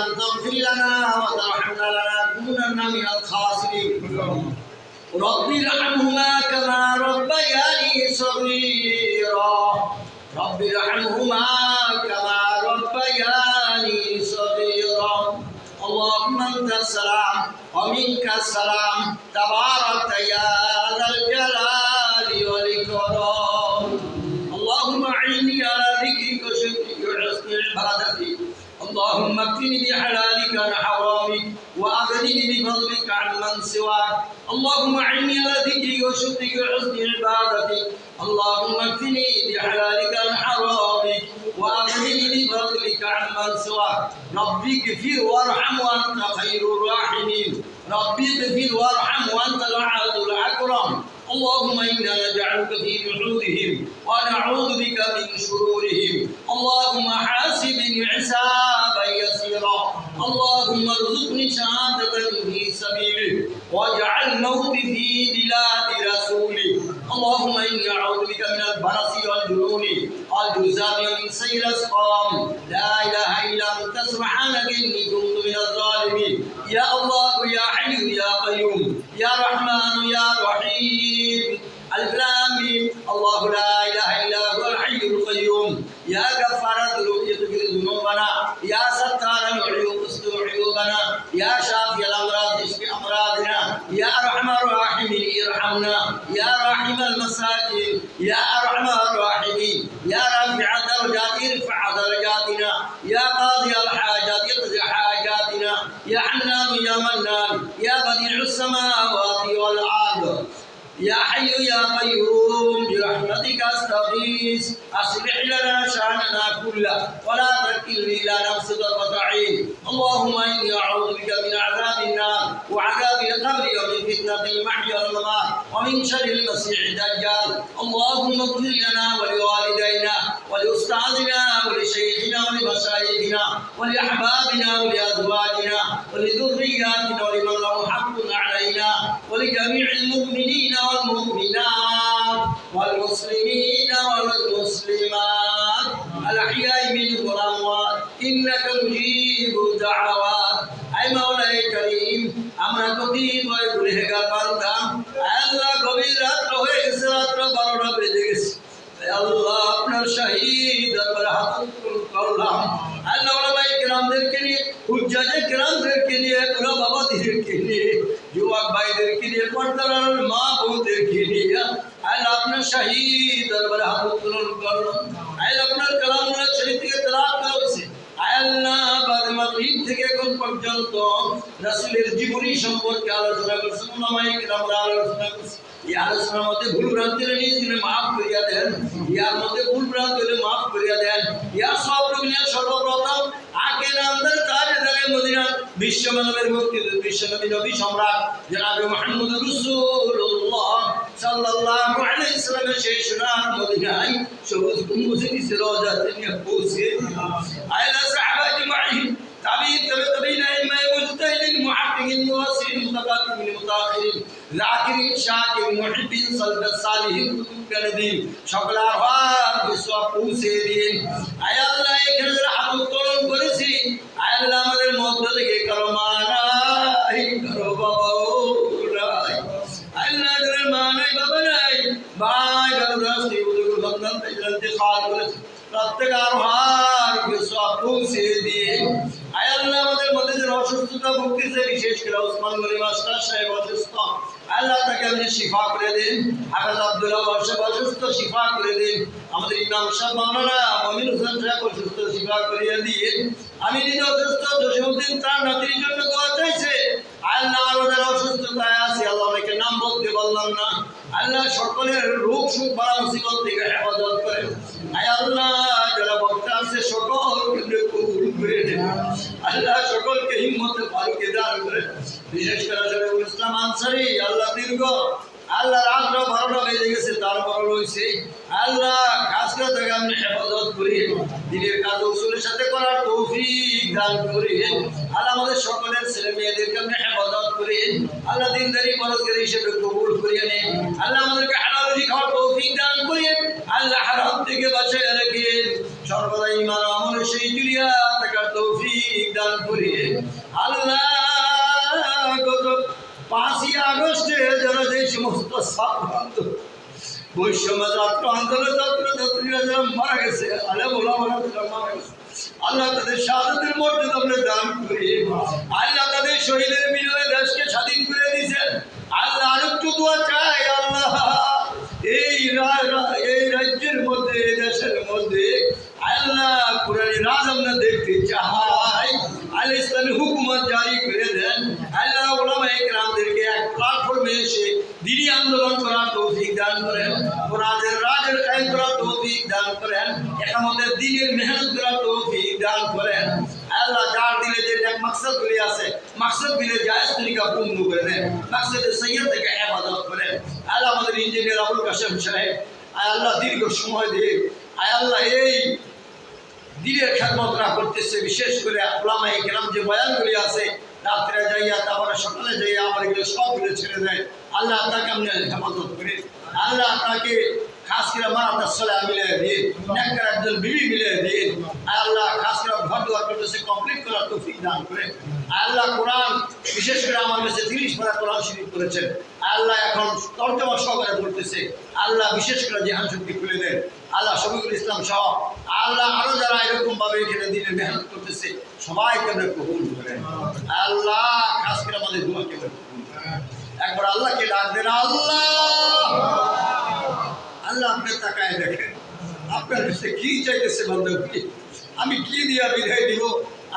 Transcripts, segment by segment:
أن تغفر لنا وترحمنا لنكونن من الخاسرين. رب ارحمهما كما ربياني صغيرا. رب ارحمهما كما ربياني صغيرا. اللهم انت السلام ومنك السلام. تبارك يا ذا الجلال حرامك وأغنني بفضلك عن من سواك. اللهم اعني على ذكرك وشكرك وحسن عبادتك. اللهم اكفني بحلالك عن حرامك وأغنني بفضلك عن من سواك. ربي اغفر وارحم وأنت خير الراحمين. ربي اغفر وارحم وأنت العهد الأكرم. اللهم إنا نجعلك في نحورهم ونعوذ بك من شرورهم. اللهم حاسبني يسيرا اللهم ارزقني شهادة في سبيلك واجعل موتي في بلاد رسولك اللهم إني أعوذ بك من البرص والجنون والجزام ومن سيء الأسقام. لا إله إلا أنت سبحانك إني كنت من الظالمين. يا الله يا حي يا قيوم يا رحمن يا رحيم. الفلام الله لا يا أرحم الراحمين يا رافع الدرجات ارفع درجاتنا يا قاضي الحاجات اقضي حاجاتنا يا حنان يا منان يا بديع السماوات والأرض يا حي يا قيوم استغيث أصلح لنا شأننا كله ولا تكلني إلى نفسك عين اللهم إني أعوذ بك من عذاب النار وعذاب القبر ومن فتنة المحيا والممات ومن شر المسيح الدجال. اللهم اغفر لنا ولوالدينا ولأستاذنا ولشيخنا ولمشايخنا ولأحبابنا ولأزواجنا ولذرياتنا ولمن له حق علينا ولجميع আল্লাহ, গভীর রাত হয়ে গেছে। রাত 12টা করলাম। আল্লাহ ওলামা ইকরামদেরকে নিয়ে, হুজ্জাজে কিরামদেরকে নিয়ে পুরা বাবাদেরকে নিয়ে, যুবক ভাইদেরকে নিয়ে, পর্দার মা বোনদেরকে নিয়ে আল্লাহ, আপনার শহীদ দরবারে হাত করলাম। আল্লাহ, আপনার থেকে এখন পর্যন্ত রাসূলের জীবনী সম্পর্কে আলোচনা করছে ওলামায়ে কেরামরা আলোচনা করছে। এই আলোচনার মধ্যে ভুল ভ্রান্তি হলে নিজ দিনে মাফ করিয়া দেন। ইয়ার মধ্যে ভুল ভ্রান্তি হলে মাফ করিয়া দেন। ইয়া সব রবিনা সর্বপ্রথম আগে নামদার তাজে দাঁড়ে মদিনা বিশ্ব মানবের মুক্তি, বিশ্বনবী নবী সম্রাট জনাবে মোহাম্মদ রাসূলুল্লাহ সাল্লাল্লাহু আলাইহি সাল্লামের মদিনায় সবুজ পৌঁছে আয়লা তবে তাবিঈন আইম্মা মুজতাহিদিন মুহাক্কিকিন মুওয়াসসিরিন মুতাকাদ্দিমিন মুতাআখিরিন জাকিরিন শাকিরিন মুহিব্বিন সালফাস সালিহিন কুতুবকারদিন সকল আহ্বান বিশ্ব পৌঁছে দিন। আয় আল্লাহ এখানে যারা হাত উত্তোলন করেছি। আয় আল্লাহ, আমাদের মধ্য থেকে কারও মানাই কারও বাবাও নাই। আল্লাহ যাদের মা নাই, বাবা নাই। ভাই দাদা স্ত্রী, বুজুর্গ, সন্তান তাদের ইন্তেকাল করেছে, প্রত্যেক আরহার বিশ্ব পৌঁছে দিয়ে আয় আল্লাহ আমাদের মধ্যে যে অসুস্থতা ভুগতেছে বিশেষ করে ওসমান গনি মাস্টার সাহেব অসুস্থ, আল্লাহ তাকে আপনি শিফা করে দিন। হাফেজ আব্দুল্লাহ সাহেব অসুস্থ, শিফা করে দিন। আমাদের ইমাম সাহেব, মাওলানা মমিন হোসেন সাহেব অসুস্থ, শিফা করিয়ে দিয়ে আমি নিজে অসুস্থ জসিমুদ্দিন তার নাতির জন্য দোয়া চাইছে। আল্লাহ আরও যারা অসুস্থতায় আছে, আল্লাহ অনেকে নাম বলতে পারলাম না। আল্লাহ সকলের রোগ সুখ বাড়া মুসিবত থেকে হেফাজত করে। আয় আল্লাহ যারা বক্তা আছে সকলকে কবুল করে নেন আল্লাহ সকলকে হিম্মতে ফারুকে দান করে বিশেষ করে শরীফুল ইসলাম আনসারি আল্লাহ দীর্ঘ। আল্লাহ রাতটা বারোটা বেজে গেছে তারপর রয়েছে আল্লাহ করে তাকে আপনি হেফাজত করি। দিনের কাজ উসুলের সাথে করার তৌফিক দান করি। আল্লাহ আমাদের সকলের ছেলে মেয়েদেরকে আপনি হেফাজত করি। আল্লাহ দিনদারি পরস্কারী হিসেবে কবুল করিয়ে নিন। আল্লাহ আমাদেরকে হালালি খাওয়ার তৌফিক দান করি আল্লাহ হারাম থেকে বাঁচিয়ে রেখে সর্বদা ইমান আমল সেই জুড়িয়া থাকার তৌফিক দান করিয়ে আল্লাহ গত পাঁচই আগস্টে যারা যে সমস্ত সাবধান্ত বৈষম্য ছাত্র আন্দোলন ছাত্র ছাত্রীরা যারা মারা গেছে, আলে বলা মারা গেছে আল্লাহ তাদের শাহাদাতের মর্যাদা আমরা দান করি। আল্লাহ তাদের শহীদের বিনয়ে দেশকে স্বাধীন করে দিয়েছেন আল্লাহ আরেকটু দোয়া চাই আল্লাহ এই রা- রা- এই রাজ্যের মধ্যে এই দেশের মধ্যে আল্লাহ কোরআন রাজ আমরা দেখতে চাই আল্লাহ ইসলামী হুকুমত জারি করে দেন আল্লাহ ওলামা একরামদেরকে এক প্ল্যাটফর্মে এসে দিনী আন্দোলন করার তৌফিক দান করেন কোরআনের রাজের কায়েম করার তৌফিক দান করেন একামতের দিনের মেহনত করার তৌফিক দান করেন আল্লাহ যার দিলে যে এক মাকসাদ গুলি আছে মাকসাদ গুলি জায়েজ তরিকা পূর্ণ করে দেন মাকসাদের সৈয়দ থেকে হেফাজত করেন আল্লাহ আমাদের ইঞ্জিনিয়ার আবুল কাশেম সাহেব, আয় আল্লাহ দীর্ঘ সময় দিয়ে, আয় আল্লাহ এই দিনের খেদমতরা করতেছে, বিশেষ করে ওলামাই গ্রাম যে বয়ানগুলি আছে, রাত্রে যাইয়া, তারপরে সকালে যাইয়া আমার এগুলো সবগুলো ছেড়ে দেয়। আল্লাহ তাকে আপনি হেফাজত করে। আল্লাহ তাকে একজন আল্লাহ ঘর দুয়ার করতেছে কমপ্লিট করার করে। আল্লাহ বিশেষ করে আমার তিরিশ করেছেন। আল্লাহ এখন আল্লাহ বিশেষ করে জেহান শক্তি খুলে দেন। আল্লাহ শফিকুল ইসলাম সহ আল্লাহ আরও যারা এরকম ভাবে এখানে দিনে মেহনত করতেছে, সবাইকে আমরা কবুল করেন। আল্লাহ খাস করে আমাদের দোয়াকে। একবার আল্লাহকে ডাক দেন, আল্লাহ! আল্লাহ আপনি তাকায় দেখেন। আপনার কাছে কি চাইতেছে বান্ধবী আমি কি দিয়া বিদায় দিব?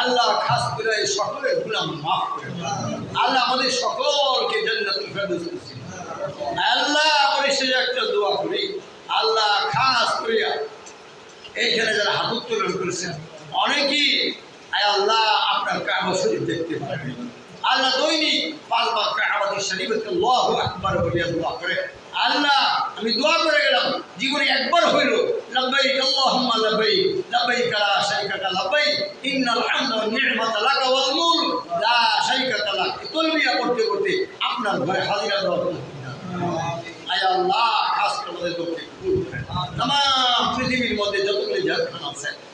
আল্লাহ খাস করে এই সকলের গুলাম মাফ করে আল্লাহ আমাদের সকলকে জান্নাতুল ফেরদৌস। আল্লাহ পরিশেষে একটা দোয়া করি। আল্লাহ খাস করিয়া এইখানে যারা হাত উত্তোলন করেছেন, অনেকেই আল্লাহ আপনার শরীফ দেখতে পারেন। আল্লাহ দৈনিক পাঁচবার কাবাদের শরীফকে আল্লাহু আকবার বলিয়া দোয়া করে। আল্লাহ, আমি দোয়া করে গেলাম, জীবনে একবার হইল লব্বাই আল্লাহুম্মা লব্বাই লব্বাই লা শারীকা কা লব্বাই ইন্নাল হামদা ওয়ান নি'মাতা লাকা ওয়াল মুলক, লা শারীকা লাক। তলবিয়া করতে করতে আপনার ঘরে হাজিরা দেওয়া। আয় আল্লাহ, খাস করে আমাদের লোককে কবুল পৃথিবীর মধ্যে যতগুলি ঝাড়খান আছে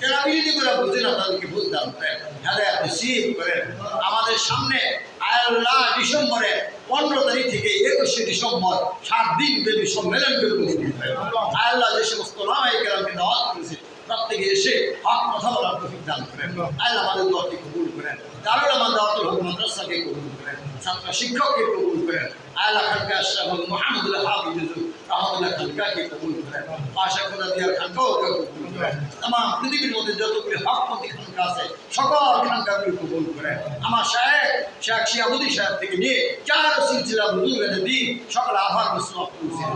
যারা বিরোধী করে বুঝে না তাদেরকে বুঝ করেন আমাদের সামনে আয় ডিসেম্বরে পনেরো তারিখ থেকে একুশে ডিসেম্বর সাত দিন ব্যাপী সম্মেলন করে উপস্থিত করেন আয় আল্লাহ যে সমস্ত লামাই কেরামকে দাওয়াত করেছে প্রত্যেকে এসে হক কথা বলার তৌফিক দান করেন আল্লাহ আমাদের দোয়াকে কবুল করেন। দারুল আমার দাওয়াতুল হক কবুল করেন। ছাত্র শিক্ষককে কবুল করেন মোহাম্মদুল্লাহ হাফিজ কবুল করেন আশা দিয়ার কবুল করেন পৃথিবীর মধ্যে যতগুলি আছে, সকল কবুল করেন আমার সাহেব শেখ সাহেব থেকে নিয়ে চার সিলসিলা দিন, সকল আভার মুসলাম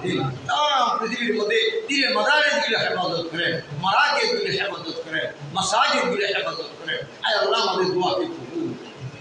দিন। তাম পৃথিবীর মধ্যে দিনের মাদারেজগুলি হেফাজত করেন হেফাজত করেন হেফাজত করেন আয় আল্লাহ আমাদের